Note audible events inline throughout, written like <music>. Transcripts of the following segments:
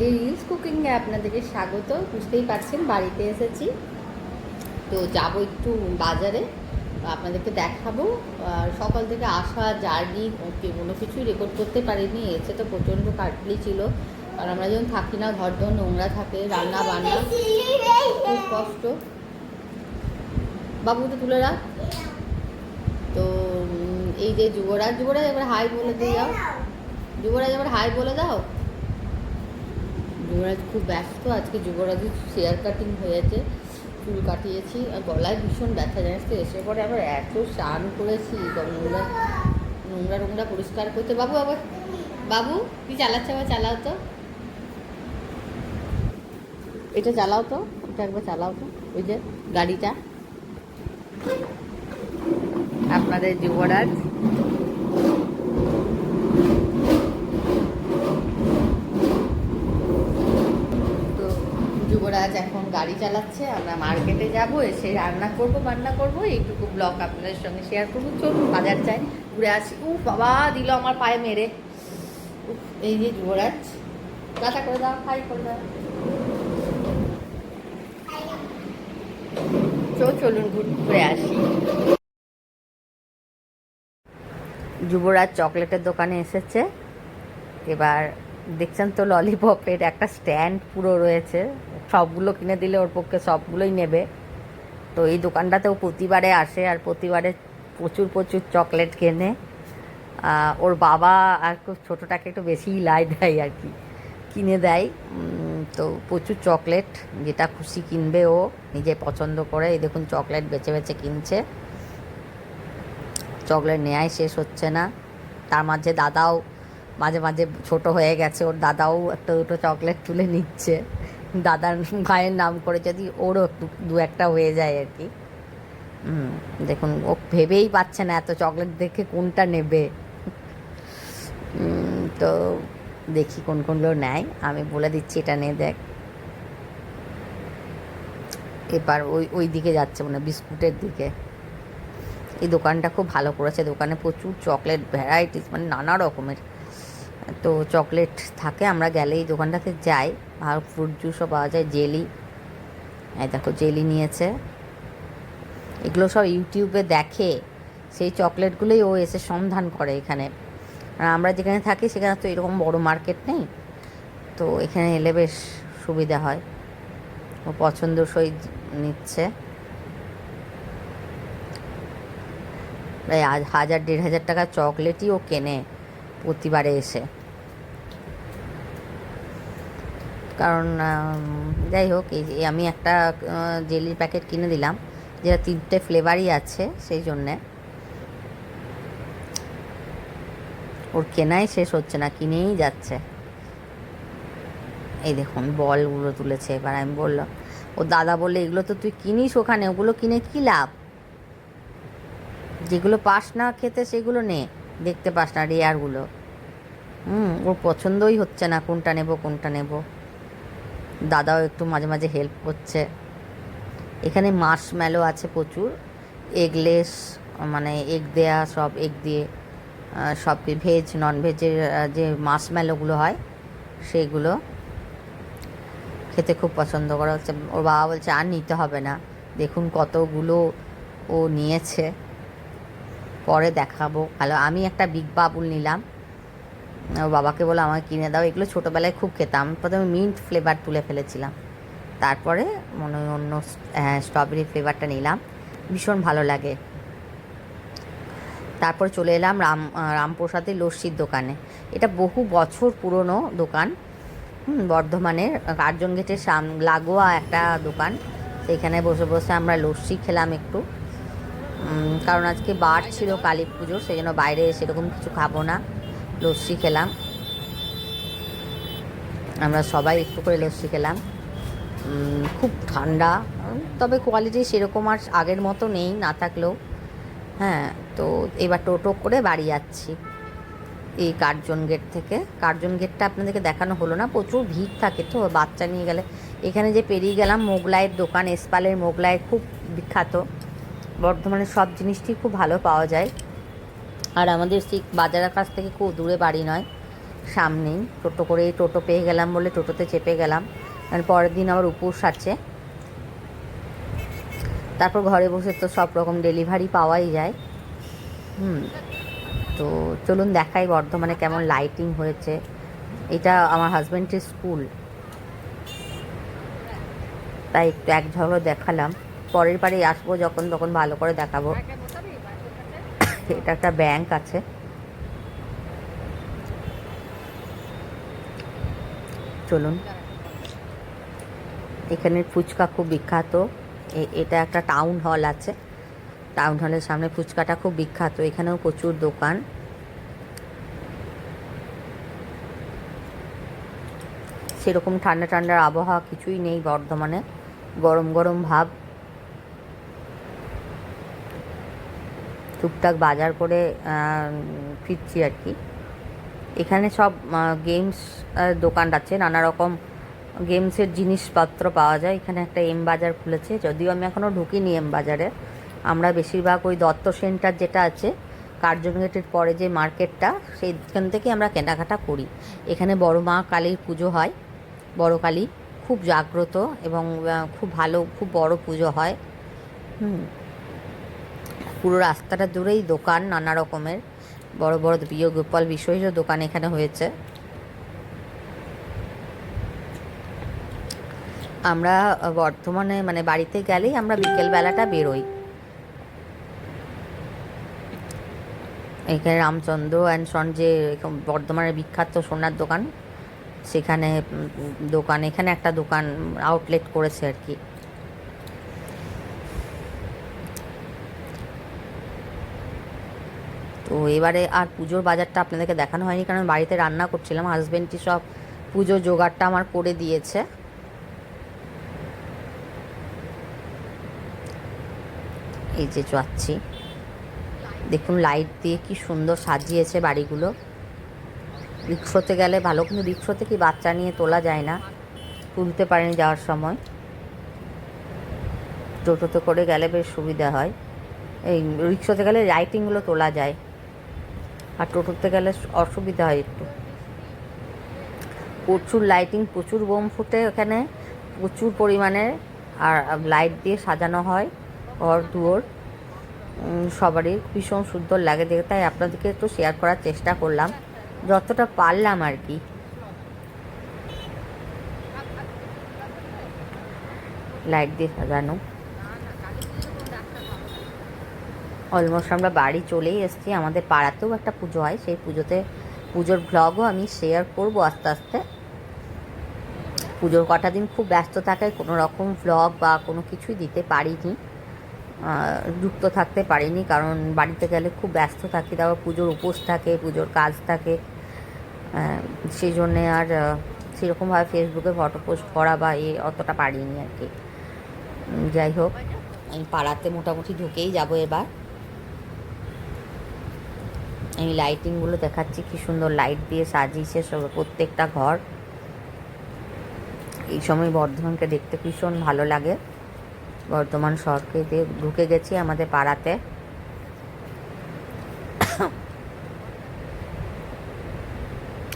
Reels কুকিংয়ে আপনাদেরকে স্বাগত। বুঝতেই পারছেন, বাড়িতে এসেছি। তো যাব একটু বাজারে, আপনাদেরকে দেখাবো। আর সকাল থেকে আসা, জার্নি কোনো কিছুই রেকর্ড করতে পারিনি। এসে তো প্রচণ্ড কাটলি ছিল। আর আমরা যখন থাকি না, ঘর ধর নোংরা থাকে, রান্না বান্না খুব কষ্ট। বাবু তো তুলে রাখ। তো এই যে যুবরাজ যুবরাজ এবার হাই বলে দিয়ে যাও যুবরাজ এবার হাই বলে দাও। যুবরাজ খুব ব্যস্ত, আজকে যুবরাজের শেয়ার কাটিং হয়েছে, চুল কাটিয়েছি, আর গলায় ভীষণ ব্যথা, জানিস এসে পরে আবার এত স্নান করেছি নোংরা নোংরা নোংরা পরিষ্কার করতে। বাবু আবার, বাবু কি চালাচ্ছে আবার চালাও তো? এটা চালাও তো, এটা একবার চালাও তো, ওই যে গাড়িটা। আপনাদের যুবরাজ তো যুবরাজ এখন গাড়ি চালাচ্ছে, আমরা মার্কেটে যাব, এসে রান্না করব, বান্না করব, এইটুকু ব্লগ আপনাদের সঙ্গে শেয়ার করব। চলুন বাজার যাই, ঘুরে আসি। উ বাবা, দিল আমার পায়ে মেরে। এই যে যুবরাজ। টাটা করে দাও হাই করে দাও। চো, চলুন ঘুরে আসি। যুবরাজ চকলেটের দোকানে এসেছে। এবার দেখছেন তো ললিপপের একটা স্ট্যান্ড পুরো রয়েছে। সবগুলো কিনে দিলে ওর পক্ষে সবগুলোই নেবে। তো এই দোকানটাতেও প্রতিবারে আসে আর প্রতিবারে প্রচুর প্রচুর চকলেট কেনে। ওর বাবা আর খুব ছোটোটাকে একটু বেশিই লাই দেয় আর কি। কিনে দেয়। তো প্রচুর চকলেট, যেটা খুশি কিনবে ও, নিজে পছন্দ করে। এই দেখুন, চকলেট বেছে বেছে কিনছে। চকলেট নেয়াই শেষ হচ্ছে না। তার মাঝে দাদাও, মাঝে মাঝে ছোট হয়ে গেছে। ওর দাদাও একটা দুটো চকলেট তুলে নিচ্ছে। দাদার ভাইয়ের নাম করে যদি ওরও একটু দু একটা হয়ে যায় আর কি। দেখুন, ও ভেবেই পাচ্ছে না এত চকলেট দেখে কোনটা নেবে। তো দেখি কোন কোনগুলো নেয়। আমি বলে দিচ্ছি, এটা নে দেখ। এবার ওই ওই দিকে যাচ্ছে মানে বিস্কুটের দিকে। এই দোকানটা খুব ভালো করেছে। দোকানে প্রচুর চকলেট ভ্যারাইটিস মানে নানা রকমের। তো চকলেট থাকে, আমরা গেলে এই দোকানটাতে যাই। আর ফ্রুট জুসও পাওয়া যায় জেলি এই দেখো জেলি নিয়েছে। এগুলো সব ইউটিউবে দেখে সেই চকলেটগুলোই ও এসে সন্ধান করে এখানে। আর আমরা যেখানে থাকি, সেখানে তো এরকম বড় মার্কেট নেই। তো এখানে এলে বেশ সুবিধা হয়। ও পছন্দসই নিচ্ছে। প্রায় হাজার, দেড় হাজার টাকা চকলেটই ও কেনে প্রতিবারে এসে। কারণ যাই হোক, এই আমি একটা জেলির প্যাকেট কিনে দিলাম। যেটা তিনটে ফ্লেভারই আছে, সেই জন্যে। ওর কেনাই শেষ হচ্ছে না, কিনেই যাচ্ছে। এই দেখুন, বলগুলো তুলেছে এবার, আমি বললাম, ও দাদা বললে, এগুলো তো তুই কিনিস ওখানে, ওগুলো কিনে কী লাভ? যেগুলো পাস না খেতে, সেগুলো নে, দেখতে পাস না রেয়ারগুলো হুম, ওর পছন্দই হচ্ছে না, কোনটা নেব কোনটা নেব। দাদাও একটু মাঝে মাঝে হেল্প করছে। এখানে মাছ মেলো আছে প্রচুর। এগলেস মানে এগ দেয়া, সব এগ দিয়ে সব ভেজ নন ভেজের যে মাছ মেলোগুলো হয় সেইগুলো খেতে খুব পছন্দ করা হচ্ছে। ওর বাবা বলছে, আর নিতে হবে না। দেখুন কতগুলো ও নিয়েছে। পরে দেখাবো। ভালো, আমি একটা বিগ বাবুল নিলাম। বাবাকে বলে, আমাকে কিনে দাও। এগুলো ছোটোবেলায় খুব খেতাম। প্রথমে মিন্ট ফ্লেভার তুলে ফেলেছিলাম। তারপরে মনে হয় অন্য হ্যাঁ স্ট্রবেরি ফ্লেভারটা নিলাম। ভীষণ ভালো লাগে। তারপর চলে এলাম রাম রামপ্রসাদের লস্যির দোকানে। এটা বহু বছর পুরনো দোকান। বর্ধমানের, কার্জন গেটের সাম, লাগোয়া একটা দোকান। সেখানে বসে বসে আমরা লস্যি খেলাম একটু। কারণ আজকে বার ছিল কালী পুজো সেই জন্য বাইরে সেরকম কিছু খাব না। লস্যি খেলাম। আমরা সবাই একটু করে লস্যি খেলাম। খুব ঠান্ডা তবে কোয়ালিটি সেরকম আর আগের মতো নেই, না থাকলেও। হ্যাঁ তো এবার টোটো করে বাড়ি যাচ্ছি। এই কার্জন গেট থেকে। কার্জন গেটটা আপনাদেরকে দেখানো হলো না, প্রচুর ভিড় থাকে তো, বাচ্চা নিয়ে গেলে। এখানে যে পেরিয়ে গেলাম মোগলাইয়ের দোকান, এসপালের মোগলাই খুব বিখ্যাত। বর্ধমানের সব জিনিসটি খুব ভালো পাওয়া যায়। আর আমাদের সেই বাজারের কাছ থেকে খুব দূরে বাড়ি নয়, সামনেই। টোটো করে টোটো পেয়ে গেলাম বলে টোটোতে চেপে গেলাম। কারণ পরের দিন আবার উপোস আছে। তারপর ঘরে বসে তো সব রকম ডেলিভারি পাওয়াই যায়। হুম, তো চলুন দেখাই বর্ধমানে কেমন লাইটিং হয়েছে। এটা আমার হাজব্যান্ডের স্কুল তাই একটু এক ঝলক দেখালাম। পরের বারে আসব যখন তখন ভালো করে দেখাবো। এটা একটা ব্যাংক আছে। চলুন। এখানে ফুচকা খুব বিখ্যাত। এটা একটা টাউন হল আছে। টাউন হলের সামনে ফুচকাটা খুব বিখ্যাত। এখানেও প্রচুর দোকান। সেরকম ঠান্ডা ঠান্ডার আবহাওয়া কিছুই নেই বর্ধমানে। গরম গরম ভাব। টুকটাক বাজার করে ফিরছি আর কি। এখানে সব গেমস দোকান আছে। নানা রকম গেমসের জিনিসপত্র পাওয়া যায়। এখানে একটা এম বাজার খুলেছে। যদিও আমি এখনও ঢুকিনি এম বাজারে। আমরা বেশিরভাগ ওই দত্ত সেন্টার যেটা আছে কার্জন গেটের পরে যে মার্কেটটা, সেইখান থেকে আমরা কেনাকাটা করি। এখানে বড় মা কালীর পুজো হয়। বড় কালী খুব জাগ্রত এবং খুব ভালো, খুব বড় পুজো হয়। হুম। পুরো রাস্তাটা জুড়েই দোকান নানা রকমের। বড় বড় প্রিয় গোপাল বিশেষ দোকান এখানে হয়েছে। আমরা বর্ধমানে মানে বাড়িতে গেলেই আমরা বিকেল বেলাটা বেরোই। এখানে রামচন্দ্র অ্যান্ড সন যে বর্ধমানের বিখ্যাত সোনার দোকান, সেখানে দোকান, এখানে একটা দোকান আউটলেট করেছে আর কি। এবারে আর পুজোর বাজারটা আপনাদেরকে দেখানো হয়নি, কারণ বাড়িতে রান্না করছিলাম হাজবেন্ডটি সব পুজোর জোগাড়টা আমার করে দিয়েছে। এই যে যাচ্ছি। দেখুন লাইট দিয়ে কি সুন্দর সাজিয়েছে বাড়িগুলো। রিক্সোতে গেলে ভালো, কিন্তু রিক্সোতে কি বাচ্চা নিয়ে তোলা যায় না, তুলতে পারেনি যাওয়ার সময়। টোটোতে করে গেলে বেশ সুবিধা হয়। এই রিক্সোতে গেলে লাইটিংগুলো তোলা যায়। টোটোতে গেলে অসুবিধা হয় একটু। প্রচুর লাইটিং প্রচুর বোম ফুটে ওখানে, প্রচুর পরিমাণে, আর লাইট দিয়ে সাজানো হয় ঘর, দুয়ার। সবারই ভীষণ সুন্দর লাগে দেখে, তাই আপনাদেরকে একটু শেয়ার করার চেষ্টা করলাম। যতটা পারলাম আর কি। লাইট দিয়ে সাজানো। অলমোস্ট আমরা বাড়ি চলেই এসেছি। আমাদের পাড়াতেও একটা পুজো হয়, সেই পুজোতে পুজোর ভ্লগও আমি শেয়ার করব আস্তে আস্তে। পুজোর কটা দিন খুব ব্যস্ত থাকায় কোনো রকম ভ্লগ বা কোনো কিছুই দিতে পারিনি। যুক্ত থাকতে পারিনি, কারণ বাড়িতে গেলে খুব ব্যস্ত থাকি, তারপর পুজোর উপোস থাকে, পুজোর কাজ থাকে। সেই জন্যে আর সেরকমভাবে ফেসবুকে ফটো পোস্ট করা বা এ অতটা পারিনি আর কি। যাই হোক, আমি পাড়াতে মোটামুটি ঢুকেই যাব এবার। আমি লাইটিংগুলো দেখাচ্ছি, কি সুন্দর লাইট দিয়ে সাজিয়েছে সব, প্রত্যেকটা ঘর। এই সময় বর্ধমানকে দেখতে ভীষণ ভালো লাগে। বর্ধমান শহরকে ঢুকে গেছি আমাদের পাড়াতে।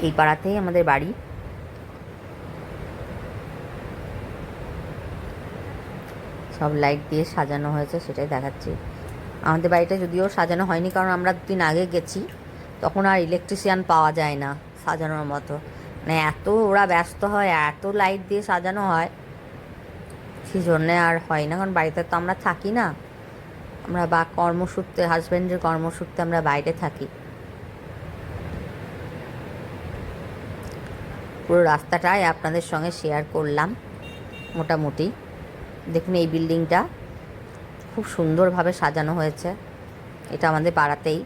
এই পাড়াতেই আমাদের বাড়ি। সব লাইট দিয়ে সাজানো হয়েছে, সেটাই দেখাচ্ছি। আমাদের বাড়িটা যদিও সাজানো হয়নি, কারণ আমরা দুদিন আগে গেছি, তখন আর ইলেকট্রিশিয়ান পাওয়া যায় না সাজানোর মতো। মানে এত ওরা ব্যস্ত হয়, এত লাইট দিয়ে সাজানো হয়, সেই জন্যে আর হয় না, কারণ বাড়িতে তো আমরা থাকি না। আমরা বা কর্মসূত্রে হাজব্যান্ডের কর্মসূত্রে আমরা বাইরে থাকি। পুরো রাস্তাটাই আপনাদের সঙ্গে শেয়ার করলাম, মোটামুটি। দেখুন এই বিল্ডিংটা খুব সুন্দরভাবে সাজানো হয়েছে। এটা আমাদের পাড়াতেই।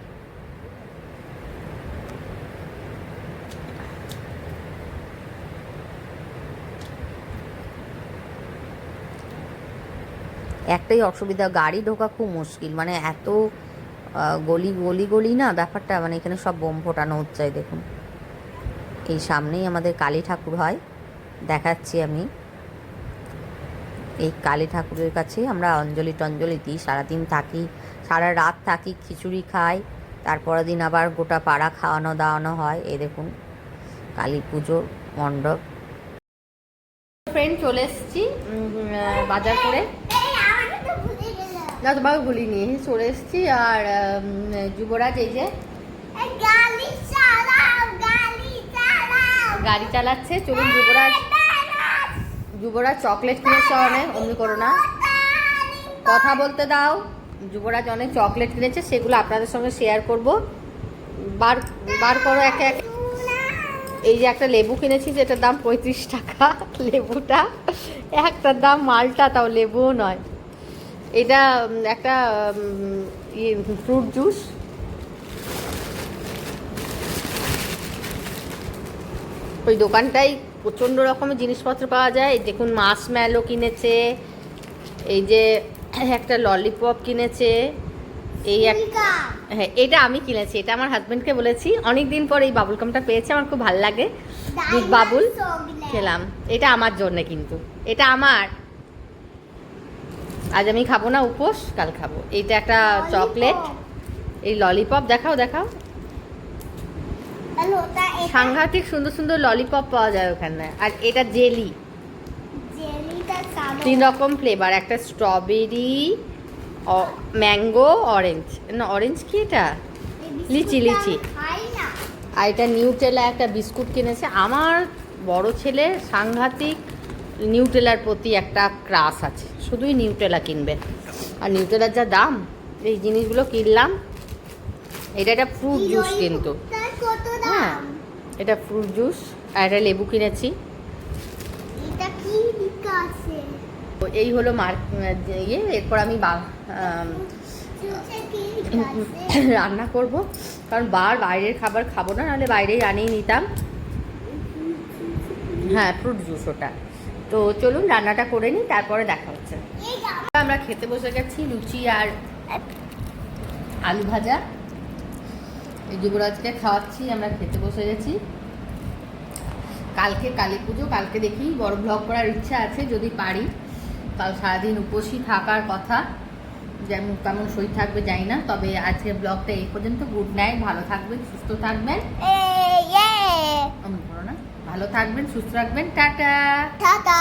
একটাই অসুবিধা, গাড়ি ঢোকা খুব মুশকিল। মানে এত গলি গলি গলি না ব্যাপারটা মানে এখানে সব বোম ফোটানো হচ্ছে দেখুন। এই সামনেই আমাদের কালী ঠাকুর হয়। দেখাচ্ছি আমি। এই কালী ঠাকুরের কাছে আমরা অঞ্জলি টঞ্জলি দিই সারাদিন থাকি সারা রাত থাকি খিচুড়ি খাই তারপরের দিন আবার গোটা পাড়া খাওয়ানো দাওয়ানো হয়। এই দেখুন কালী পুজোর মণ্ডপ। ফ্রেন্ড চলে এসেছি বাজার করে। না তোমাকে বলিনি চলে এসেছি আর যুবরাজ এই যে। গাড়ি চালাচ্ছে চলুন যুবরাজ। যুবরাজ চকলেট কিনেছে অনেক, অমনি করো না। কথা বলতে দাও। যুবরাজ অনেক চকলেট কিনেছে, সেগুলো আপনাদের সঙ্গে শেয়ার করব। বার বার করো একে একে। এই যে একটা লেবু কিনেছি, যেটার দাম পঁয়ত্রিশ টাকা, লেবুটা। একটার দাম মালটা, তাও লেবুও নয়। এটা একটা ফ্রুট জুস ওই দোকানটাই প্রচণ্ড রকমের জিনিসপত্র পাওয়া যায়। দেখুন মাস ম্যালো কিনেছে এই যে একটা ললিপপ কিনেছে এই এক হ্যাঁ এটা আমি কিনেছি এটা আমার হাজব্যান্ডকে বলেছি। অনেক দিন পর এই বাবুল কামটা পেয়েছি আমার খুব ভালো লাগে। দুধ বাবুল খেলাম। এটা আমার জন্য কিন্তু। এটা আমার। আজ আমি খাব না উপোস কাল খাব। এইটা একটা চকলেট এই ললিপপ দেখাও দেখাও। সাংঘাতিক সুন্দর সুন্দর ললিপপ পাওয়া যায় ওখানে। আর এটা জেলি তিন রকম ফ্লেভার একটা স্ট্রবেরি ম্যাঙ্গো অরেঞ্জ না অরেঞ্জ কি এটা? লিচি, লিচি। আর এটা নিউটেলা একটা বিস্কুট কিনেছে। আমার বড় ছেলে সাংঘাতিক নিউটেলার প্রতি একটা ক্রাশ আছে। শুধুই নিউটেলা কিনবে। আর নিউটেলার যা দাম এই জিনিসগুলো কিনলাম। এটা একটা ফ্রুট জুস কিন্তু। হ্যাঁ। এটা ফ্রুট জুস আর একটা লেবু কিনেছি। এটা কি লেখা আছে? এই হলো মার ইয়ে এরপর আমি বা- <coughs> রান্না করব। কারণ বার বাইরের খাবার খাব না নাহলে বাইরেই আনিয়ে নিতাম। হ্যাঁ ফ্রুট জুস ওটা। তো চলুন রান্নাটা করে নিই তারপরে দেখা হচ্ছে। আমরা খেতে বসে গেছি লুচি আর আলু ভাজা। যুবরাজকে খাওয়াচ্ছি আমরা খেতে বসে গেছি। কালকে কালী পুজো কালকে দেখি বড় ব্লগ করার ইচ্ছা আছে যদি পারি। কাল সারাদিন উপসী থাকার কথা যেমন কেমন শরীর থাকবে জানি না তবে আজকে ব্লগটা এই পর্যন্ত। গুড নাইট ভালো থাকবেন সুস্থ থাকবেন। ভালো থাকবেন সুস্থ থাকবেন টাটা। টাটা।